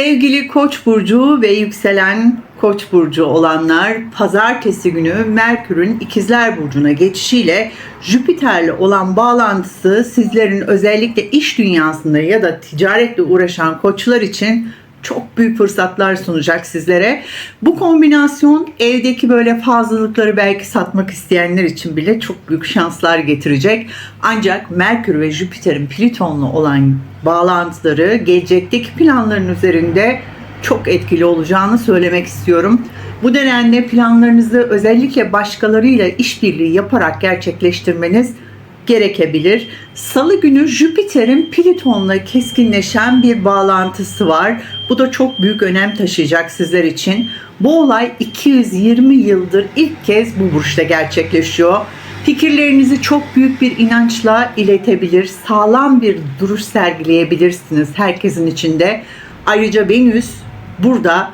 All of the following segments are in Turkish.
Sevgili Koç burcu ve yükselen Koç burcu olanlar pazartesi günü Merkür'ün İkizler burcuna geçişiyle Jüpiter'le olan bağlantısı sizlerin özellikle iş dünyasında ya da ticaretle uğraşan koçlar için çok büyük fırsatlar sunacak sizlere. Bu kombinasyon evdeki böyle fazlalıkları belki satmak isteyenler için bile çok büyük şanslar getirecek. Ancak Merkür ve Jüpiter'in Plüton'la olan bağlantıları gelecekteki planların üzerinde çok etkili olacağını söylemek istiyorum. Bu nedenle planlarınızı özellikle başkalarıyla işbirliği yaparak gerçekleştirmeniz gerekebilir. Salı günü Jüpiter'in Plüton'la keskinleşen bir bağlantısı var. Bu da çok büyük önem taşıyacak sizler için. Bu olay 220 yıldır ilk kez bu burçta gerçekleşiyor. Fikirlerinizi çok büyük bir inançla iletebilir, sağlam bir duruş sergileyebilirsiniz herkesin içinde. Ayrıca Venüs burada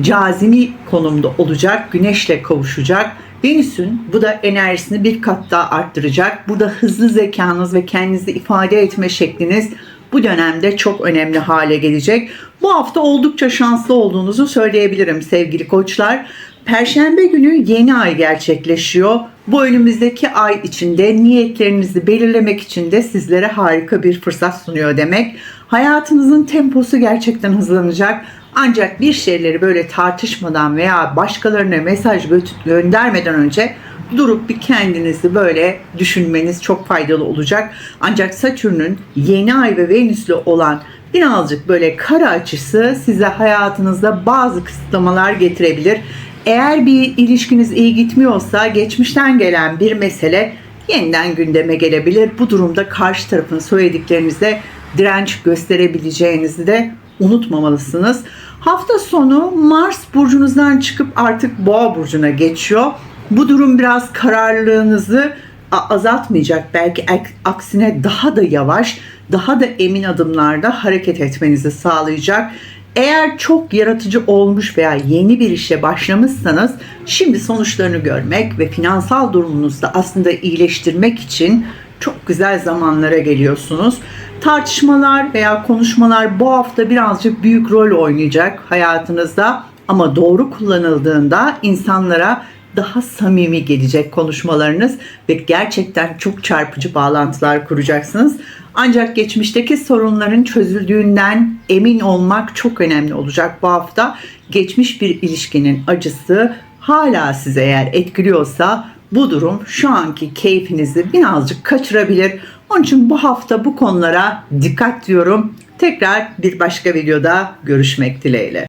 cazimi konumda olacak, güneşle kavuşacak. Venüs'ün bu da enerjisini bir kat daha arttıracak. Burada hızlı zekanız ve kendinizi ifade etme şekliniz bu dönemde çok önemli hale gelecek. Bu hafta oldukça şanslı olduğunuzu söyleyebilirim sevgili koçlar. Perşembe günü yeni ay gerçekleşiyor. Bu önümüzdeki ay içinde niyetlerinizi belirlemek için de sizlere harika bir fırsat sunuyor demek. Hayatınızın temposu gerçekten hızlanacak. Ancak bir şeyleri böyle tartışmadan veya başkalarına mesaj gö- göndermeden önce durup bir kendinizi böyle düşünmeniz çok faydalı olacak. Ancak Satürn'ün yeni ay ve Venüs'le olan birazcık böyle kara açısı size hayatınızda bazı kısıtlamalar getirebilir. Eğer bir ilişkiniz iyi gitmiyorsa geçmişten gelen bir mesele yeniden gündeme gelebilir. Bu durumda karşı tarafın söylediklerinize direnç gösterebileceğinizi de unutmamalısınız. Hafta sonu Mars burcunuzdan çıkıp artık Boğa burcuna geçiyor. Bu durum biraz kararlılığınızı azaltmayacak. Belki ak- aksine daha da yavaş, daha da emin adımlarda hareket etmenizi sağlayacak. Eğer çok yaratıcı olmuş veya yeni bir işe başlamışsanız şimdi sonuçlarını görmek ve finansal durumunuzu da aslında iyileştirmek için çok güzel zamanlara geliyorsunuz. Tartışmalar veya konuşmalar bu hafta birazcık büyük rol oynayacak hayatınızda ama doğru kullanıldığında insanlara daha samimi gelecek konuşmalarınız ve gerçekten çok çarpıcı bağlantılar kuracaksınız. Ancak geçmişteki sorunların çözüldüğünden emin olmak çok önemli olacak bu hafta. Geçmiş bir ilişkinin acısı hala size eğer etkiliyorsa bu durum şu anki keyfinizi birazcık kaçırabilir. Onun için bu hafta bu konulara dikkat diyorum. Tekrar bir başka videoda görüşmek dileğiyle.